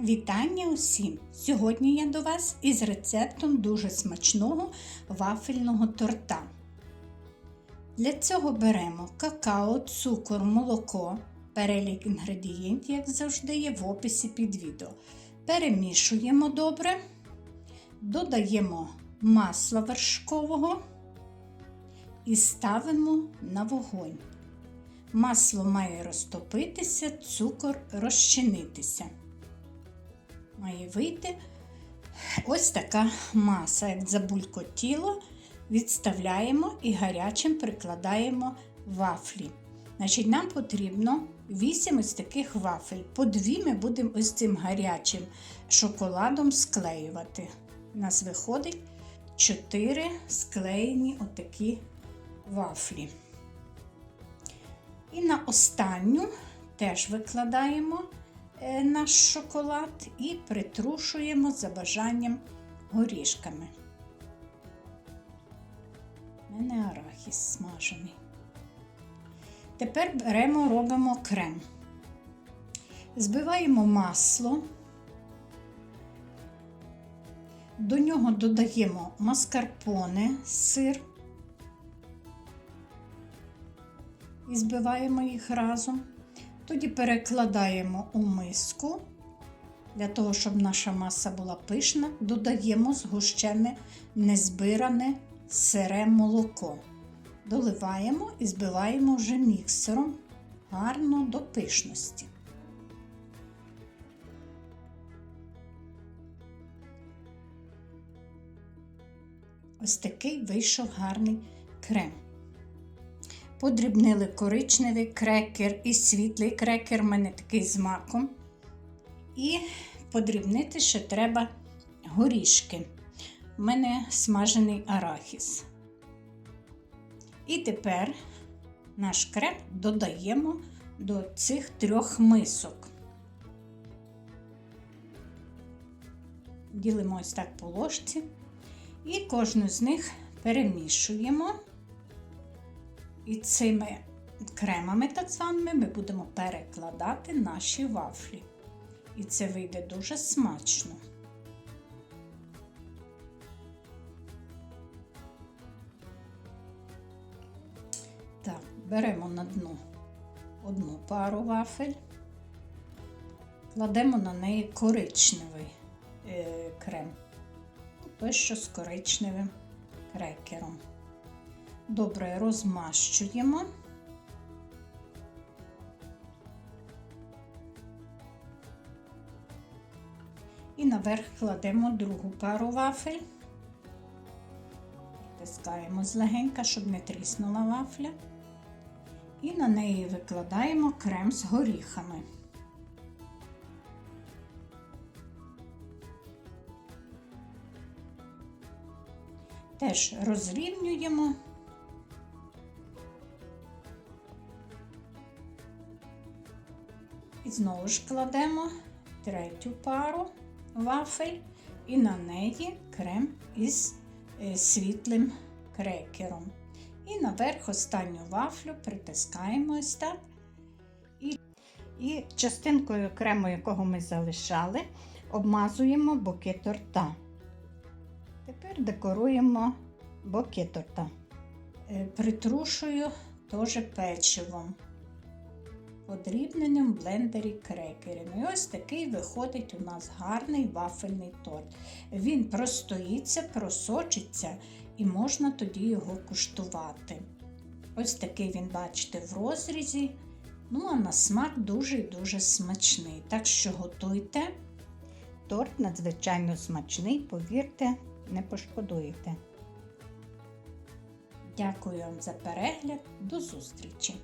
Вітання усім! Сьогодні я до вас із рецептом дуже смачного вафельного торта. Для цього беремо какао, цукор, молоко. Перелік інгредієнтів, як завжди, є в описі під відео. Перемішуємо добре, додаємо масло вершкового і ставимо на вогонь. Масло має розтопитися, цукор розчинитися. Має вийти ось така маса, як забулькотіло, відставляємо і гарячим прикладаємо вафлі. Значить, Нам потрібно 8 ось таких вафель. По дві ми будемо ось цим гарячим шоколадом склеювати. У нас виходить 4 склеєні отакі вафлі. І на останню теж викладаємо наш шоколад і притрушуємо за бажанням горішками. У мене арахіс смажений. Тепер беремо, робимо крем. Збиваємо масло, до нього додаємо маскарпоне, сир і збиваємо їх разом. Тоді перекладаємо у миску, для того, щоб наша маса була пишна, додаємо згущене незбиране сире молоко. Доливаємо і збиваємо вже міксером гарно до пишності. Ось такий вийшов гарний крем. Подрібнили коричневий крекер і світлий крекер, в мене такий з маком. І подрібнити ще треба горішки. У мене смажений арахіс. І тепер наш крем додаємо до цих трьох мисок. Ділимо ось так по ложці і кожну з них перемішуємо. І цими кремами, так званими, ми будемо перекладати наші вафлі. І це вийде дуже смачно. Так, беремо на дно одну пару вафель, кладемо на неї коричневий е, крем, той, що з коричневим крекером. Добре розмащуємо. І наверх кладемо другу пару вафель. Притискаємо злегенька, щоб не тріснула вафля. І на неї викладаємо крем з горіхами. Теж розрівнюємо. І знову ж кладемо третю пару вафель і на неї крем із е, світлим крекером. І наверх останню вафлю притискаємо ось так. І, і частинкою крему, якого ми залишали, обмазуємо боки торта. Тепер декоруємо боки торта. Е, Притрушую теж печивом подрібненим в блендері крекерами. І ось такий виходить у нас гарний вафельний торт. Він простоїться, просочиться і можна тоді його куштувати. Ось такий він, бачите, в розрізі. Ну, а на смак дуже і дуже смачний. Так що готуйте. Торт надзвичайно смачний, повірте, не пошкодуєте. Дякую вам за перегляд. До зустрічі!